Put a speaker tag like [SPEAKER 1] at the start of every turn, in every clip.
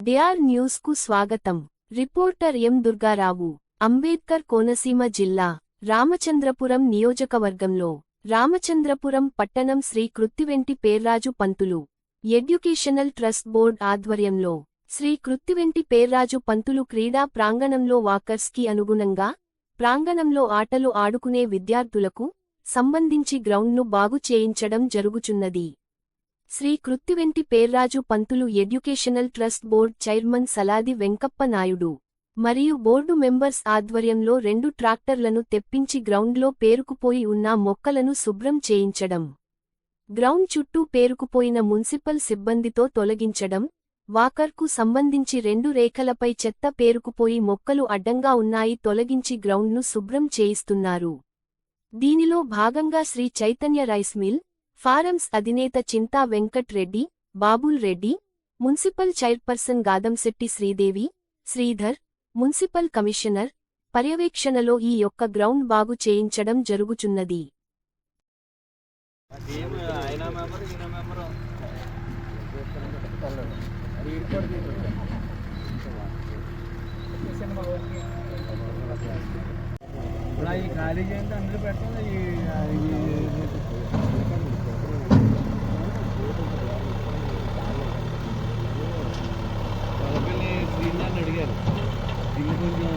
[SPEAKER 1] DR న్యూస్కు స్వాగతం. Reporter M Durgarao Ambedkar Konaseema జిల్లా రామచంద్రపురం నియోజకవర్గంలో రామచంద్రపురం పట్టణం Shri Krithiventi Perraju Pantulu educational trust board ఆధ్వర్యంలో శ్రీ కృత్తివెంటి పేర్రాజు పంతులు క్రీడా ప్రాంగణంలో వాకర్స్కి అనుగుణంగా ప్రాంగణంలో ఆటలు ఆడుకునే విద్యార్థులకు సంబంధించి గ్రౌండ్ను బాగు చేయించడం జరుగుచున్నది. Shri Krithiventi Perraju Pantulu educational trust board chairman Saladi Venkappa Naidu. మరియు బోర్డు మెంబర్స్ ఆధ్వర్యంలో రెండు ట్రాక్టర్లను తెప్పించి గ్రౌండ్లో పేరుకుపోయి ఉన్న మొక్కలను శుభ్రం చేయించడం. గ్రౌండ్ చుట్టూ పేరుకుపోయిన మున్సిపల్ సిబ్బందితో తొలగించడం. వాకర్కు సంబంధించి రెండు రేఖలపై చెత్త పేరుకుపోయి మొక్కలు అడ్డంగా ఉన్నాయి తొలగించి గ్రౌండ్ను శుభ్రం చేయిస్తున్నారు. దీనిలో భాగంగా Shri Chaitanya rice mill farms అధినేత Chinta Venkat Reddy Babul Reddy municipal chairperson Gadamsetti Sridevi Sridhar municipal commissioner పర్యవేక్షణలో ఈ యొక్క గ్రౌండ్ బాగు చేయించడం జరుగుచున్నది.
[SPEAKER 2] ఈ ఖాళీ చేయండి ఈ అడిగారు దీన్ని కొంచెం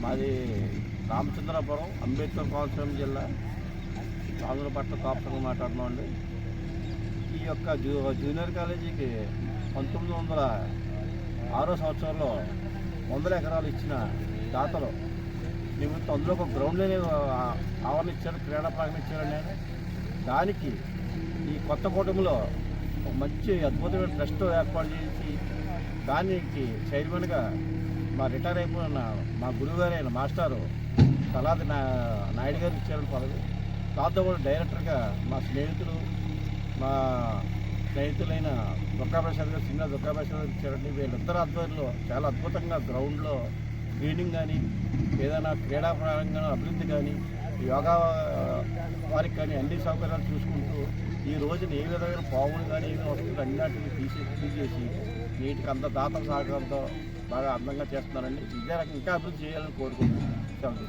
[SPEAKER 2] మాది రామచంద్రపురం అంబేద్కర్ కోనసీమ జిల్లా ఆంధ్రపట్ల కాపుసంగా మాట్లాడుతున్నామండి. ఈ యొక్క జూ జూనియర్ కాలేజీకి పంతొమ్మిది వందల ఆరో సంవత్సరంలో వందల ఎకరాలు ఇచ్చిన దాతలు నిమిత్తం అందులో ఒక గ్రౌండ్ లేని ఆవరణ ఇచ్చారు క్రీడా ప్రాంగణం ఇచ్చారు నేను దానికి ఈ కొత్త కూటమిలో ఒక మంచి అద్భుతమైన ట్రస్ట్ ఏర్పాటు చేసి దానికి చైర్మన్గా మా రిటైర్ అయిపోయిన మా గురువుగారైన మాస్టారు సలాది నా నాయుడు గారు ఇచ్చారని పదవి. దాంతో కూడా డైరెక్టర్గా మా స్నేహితులు మా స్నేహితులైన దుర్గాప్రసాద్ గారు సింగర్ దుర్గాప్రసాద్ గారు ఇచ్చారండి. వీళ్ళిద్దరు ఆధ్వర్యంలో చాలా అద్భుతంగా గ్రౌండ్లో క్లీనింగ్ కానీ ఏదైనా క్రీడా ప్రాంగణ అభివృద్ధి కానీ యోగా వారికి కానీ అన్ని సౌకర్యాలు చూసుకుంటూ ఈ రోజున ఏ విధమైన పావులు కానీ ఏమి వస్తుంది అన్నింటినీ తీసి తీసేసి నీటికి అంత దాతల సహకారంతో బాగా అందంగా చేస్తున్నారండి. ఇదే రకం ఇంకా అభివృద్ధి చేయాలని కోరుకుంటున్నాను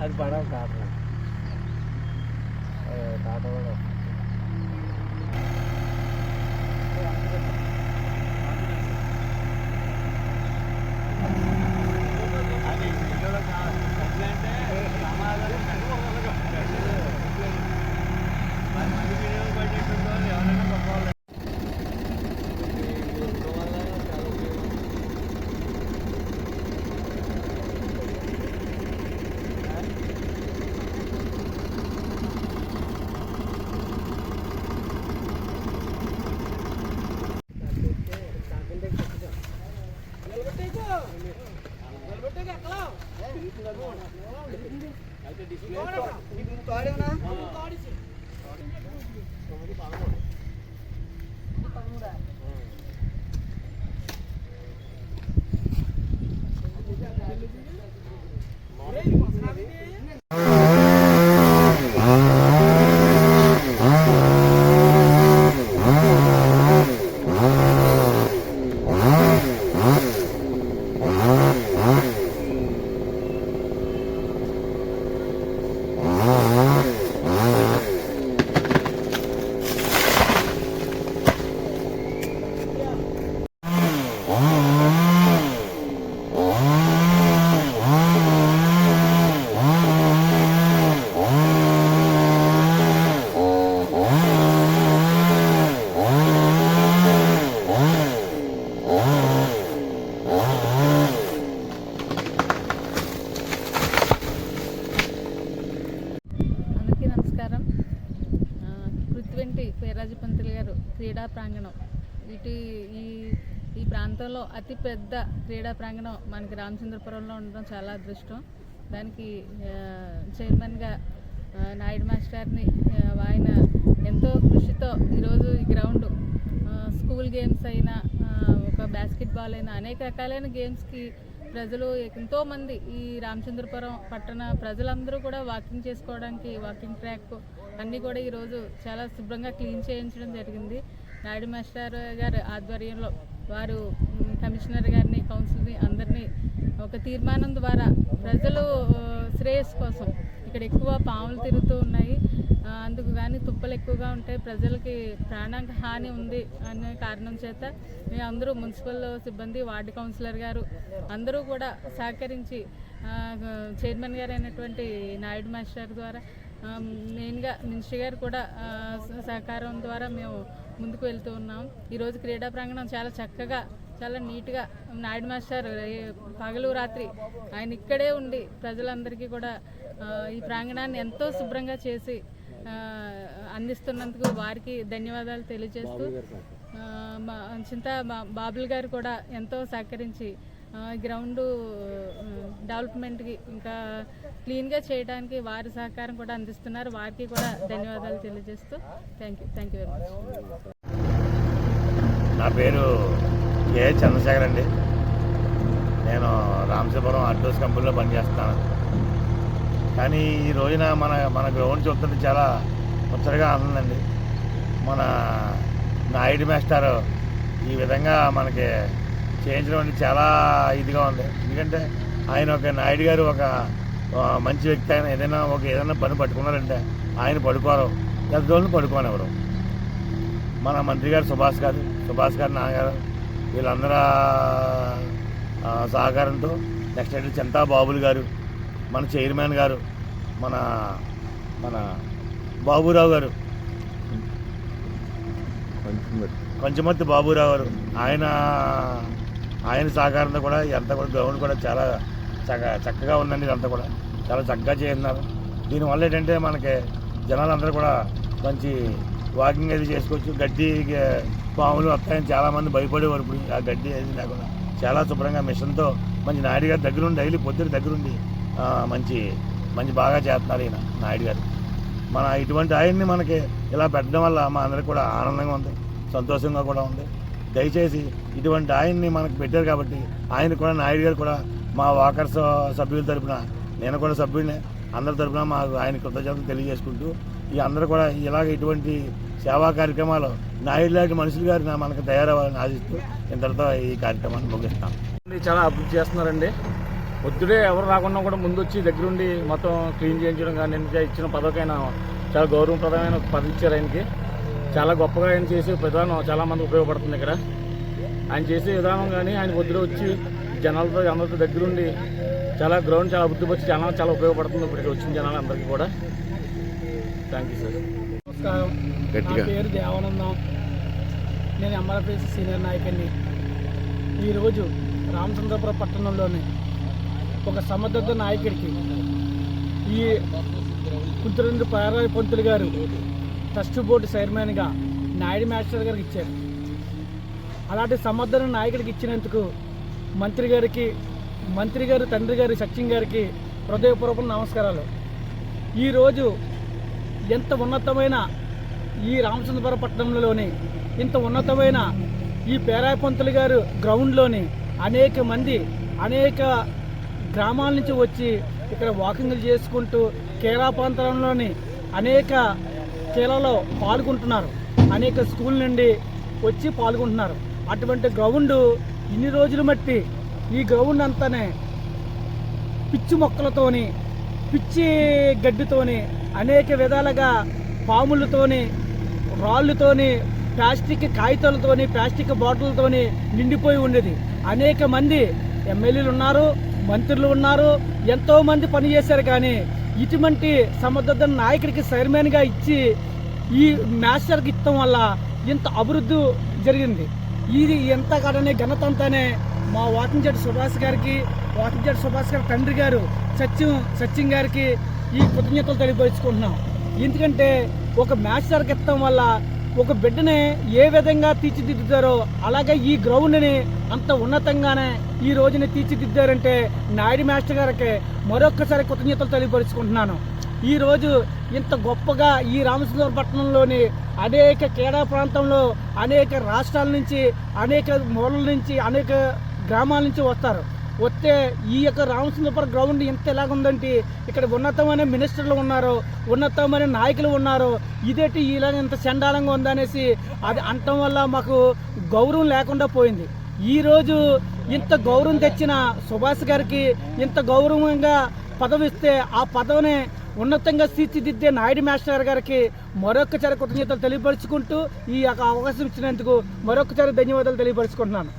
[SPEAKER 2] అది పడవ కాదు క్రీడా ప్రాంగణం.
[SPEAKER 3] ఇటు ఈ ఈ ప్రాంతంలో అతి పెద్ద క్రీడా ప్రాంగణం మనకి రామచంద్రపురంలో ఉండడం చాలా అదృష్టం. దానికి చైర్మన్గా నాయుడు మాస్టర్ని ఆయన ఎంతో కృషితో ఈరోజు ఈ గ్రౌండ్ స్కూల్ గేమ్స్ అయినా ఒక బాస్కెట్బాల్ అయినా అనేక రకాలైన గేమ్స్కి ప్రజలు ఎంతోమంది ఈ రామచంద్రపురం పట్టణ ప్రజలందరూ కూడా వాకింగ్ చేసుకోవడానికి వాకింగ్ ట్రాక్ అన్నీ కూడా ఈరోజు చాలా శుభ్రంగా క్లీన్ చేయించడం జరిగింది. నాయుడు మాస్టర్ గారి ఆధ్వర్యంలో వారు కమిషనర్ గారిని కౌన్సిల్ని అందరినీ ఒక తీర్మానం ద్వారా ప్రజలు శ్రేయస్సు కోసం ఇక్కడ ఎక్కువ పాములు తిరుగుతూ ఉన్నాయి. అందుకు కానీ తుప్పలు ఎక్కువగా ఉంటాయి ప్రజలకి ప్రాణానికి హాని ఉంది అనే కారణం చేత మేము అందరూ మున్సిపల్ సిబ్బంది వార్డు కౌన్సిలర్ గారు అందరూ కూడా సహకరించి చైర్మన్ గారు అయినటువంటి నాయుడు మాస్టర్ ద్వారా మెయిన్గా మినిస్టర్ గారు కూడా సహకారం ద్వారా మేము ముందుకు వెళ్తూ ఉన్నాం. ఈరోజు క్రీడా ప్రాంగణం చాలా చక్కగా చాలా నీట్గా నాయుడు మాస్టర్ పగలు రాత్రి ఆయన ఇక్కడే ఉండి ప్రజలందరికీ కూడా ఈ ప్రాంగణాన్ని ఎంతో శుభ్రంగా చేసి అందిస్తున్నందుకు వారికి ధన్యవాదాలు తెలియజేస్తూ చింత బాబుల్ గారు కూడా ఎంతో సహకరించి గ్రౌండ్ డెవలప్మెంట్కి ఇంకా క్లీన్గా చేయడానికి వారి సహకారం కూడా అందిస్తున్నారు. వారికి కూడా ధన్యవాదాలు తెలియజేస్తూ thank you thank you very much.
[SPEAKER 4] నా పేరు ఏ చంద్రశేఖర్ అండి. నేను రామచంద్రపురం అడ్రస్ కంపెనీలో పనిచేస్తున్నాను. కానీ ఈ రోజున మన మన గ్రౌండ్ చూస్తుంటే చాలా ముచ్చటగా ఉందండి మన నాయుడు మాస్టర్ ఈ విధంగా మనకి చేయించడం అనేది చాలా ఇదిగా ఉంది. ఎందుకంటే ఆయన ఒక నాయుడు గారు ఒక మంచి వ్యక్తి. ఆయన ఏదైనా ఒక ఏదైనా పని పట్టుకున్నారంటే ఆయన పడుకోరు. పెద్దోళ్ళని పడుకోనివ్వరు. మన మంత్రి గారు సుభాష్ గారు సుభాష్ గారు నాన్నగారు వీళ్ళందరూ సహకారంతో నెక్స్ట్ అయితే చింతా బాబులు గారు మన చైర్మన్ గారు మన మన బాబురావు గారు. కొంచెమర్తి బాబురావు గారు. ఆయన ఆయన సహకారంతో కూడా ఇదంతా కూడా గ్రౌండ్ కూడా చాలా చక్క చక్కగా ఉందండి ఇదంతా కూడా. చాలా చక్కగా చేస్తున్నారు. దీనివల్ల ఏంటంటే మనకి జనాలందరూ కూడా మంచి వాకింగ్ అది చేసుకోవచ్చు. గడ్డి పాములు వస్తాయని చాలామంది భయపడేవారు ఇప్పుడు ఆ గడ్డి అది లేకుండా. చాలా శుభ్రంగా మిషన్తో మంచి నాయుడు గారు దగ్గరుండి డైలీ పొద్దున దగ్గరుండి మంచి మంచి బాగా చేస్తున్నారు ఈయన నాయుడు గారు. మన ఇటువంటి ఆయన్ని మనకి ఇలా పెట్టడం వల్ల మా అందరికి కూడా ఆనందంగా ఉంది సంతోషంగా కూడా ఉంది. దయచేసి ఇటువంటి ఆయన్ని మనకు పెట్టారు కాబట్టి ఆయన కూడా నాయుడు గారు కూడా మా వాకర్స్ సభ్యుల తరపున నేను కూడా సభ్యుడినే అందరి తరపున మా ఆయన కృతజ్ఞతలు తెలియజేసుకుంటూ ఈ అందరూ కూడా ఇలాగ ఇటువంటి సేవా కార్యక్రమాలు నాయుడు లాంటి మనుషులు గారు మనకు తయారవ్వాలని ఆశిస్తూ ఇంతటితో ఈ కార్యక్రమాన్ని ముగిస్తాం.
[SPEAKER 5] చాలా అభివృద్ధి చేస్తున్నారండి. పొద్దుడే ఎవరు రాకుండా కూడా ముందు వచ్చి దగ్గరుండి మొత్తం క్లీన్ చేయించడం కానీ ఇచ్చిన పదవికైనా చాలా గౌరవప్రదమైన పదవిచ్చారు పదవి ఇచ్చారు ఆయనకి. చాలా గొప్పగా ఆయన చేసే విధానం చాలా మంది ఉపయోగపడుతుంది ఇక్కడ. ఆయన చేసే విధానం కానీ ఆయన పొద్దున వచ్చి జనాలతో అందరితో దగ్గరుండి చాలా గ్రౌండ్ చాలా అభివృద్ధి వచ్చి జనాలు చాలా ఉపయోగపడుతుంది ఇప్పుడు ఇక్కడ వచ్చిన జనాలు అందరికీ కూడా. థ్యాంక్ యూ సార్
[SPEAKER 6] నమస్కారం. నా. పేరు దేవానందం. నేను ఎంఆర్పిఎస్ సీనియర్ నాయకుడిని. ఈరోజు రామచంద్రపురం పట్టణంలోని ఒక సమర్థత నాయకుడికి ఈ కుంతురెండు పారాయి పంతులు గారు ట్రస్ట్ బోర్డు చైర్మన్గా నాయుడు మాస్టర్ గారికి ఇచ్చారు. అలాంటి సమర్థన నాయకుడికి ఇచ్చినందుకు మంత్రి గారికి మంత్రి గారు తండ్రి గారి సచిన్ గారికి హృదయపూర్వక నమస్కారాలు. ఈరోజు ఎంత ఉన్నతమైన ఈ రామచంద్రపురం పట్టణంలోని ఇంత ఉన్నతమైన ఈ పేరాయపంతులు గారు గ్రౌండ్లోని అనేక మంది అనేక గ్రామాల నుంచి వచ్చి ఇక్కడ వాకింగ్లు చేసుకుంటూ కేరా ప్రాంతంలోని అనేక కేరళలో పాల్గొంటున్నారు. అనేక స్కూల్ నుండి వచ్చి పాల్గొంటున్నారు. అటువంటి గ్రౌండ్ ఇన్ని రోజులు మట్టి ఈ గ్రౌండ్ అంతానే పిచ్చి మొక్కలతోని పిచ్చి గడ్డితోని అనేక విధాలుగా పాములతోని రాళ్ళతోని ప్లాస్టిక్ కాగితాలతోని ప్లాస్టిక్ బాటిల్తోని నిండిపోయి ఉండేది. అనేక మంది ఎమ్మెల్యేలు ఉన్నారు మంత్రులు ఉన్నారు ఎంతోమంది పనిచేశారు కానీ ఇటువంటి సమర్థ నాయకుడికి చైర్మన్గా ఇచ్చి ఈ మాస్టర్కి ఇవ్వడం వల్ల ఇంత అభివృద్ధి జరిగింది. ఇది ఎంత కాదనే ఘనత అంతానే మా వాకింగ్ సుభాష్ గారికి వాకింగ్ సుభాష్ గారి తండ్రి గారు సత్యం సత్యం గారికి ఈ కృతజ్ఞతలు తెలియపరుచుకుంటున్నాం. ఎందుకంటే ఒక మాస్టర్కి ఇవ్వడం వల్ల ఒక బిడ్డని ఏ విధంగా తీర్చిదిద్దుతారో అలాగే ఈ గ్రౌండ్ని అంత ఉన్నతంగానే ఈ రోజుని తీర్చిదిద్దారంటే నాయుడు మాస్టర్ గారికి మరొక్కసారి కృతజ్ఞతలు తెలియపరుచుకుంటున్నాను. ఈ రోజు ఇంత గొప్పగా ఈ రామచంద్రపట్నంలోని అనేక క్రీడా ప్రాంతంలో అనేక రాష్ట్రాల నుంచి అనేక మూలల నుంచి అనేక గ్రామాల నుంచి వస్తారు. వస్తే ఈ యొక్క రామచంద్రపురం గ్రౌండ్ ఇంత ఎలాగుందంటే ఇక్కడ ఉన్నతమైన మినిస్టర్లు ఉన్నారు ఉన్నతమైన నాయకులు ఉన్నారు. ఇదేంటి ఇలాగ ఇంత చండాలంగా ఉందనేసి అది అనటం వల్ల మాకు గౌరవం లేకుండా పోయింది. ఈరోజు ఇంత గౌరవం తెచ్చిన సుభాష్ గారికి ఇంత గౌరవంగా పదవిస్తే ఆ పదవిని ఉన్నతంగా తీర్చిదిద్దే నాయుడు మాస్టర్ గారికి మరొకసారి కృతజ్ఞతలు తెలియపరుచుకుంటూ ఈ యొక్క అవకాశం ఇచ్చినందుకు మరొకసారి ధన్యవాదాలు తెలియపరుచుకుంటున్నాను.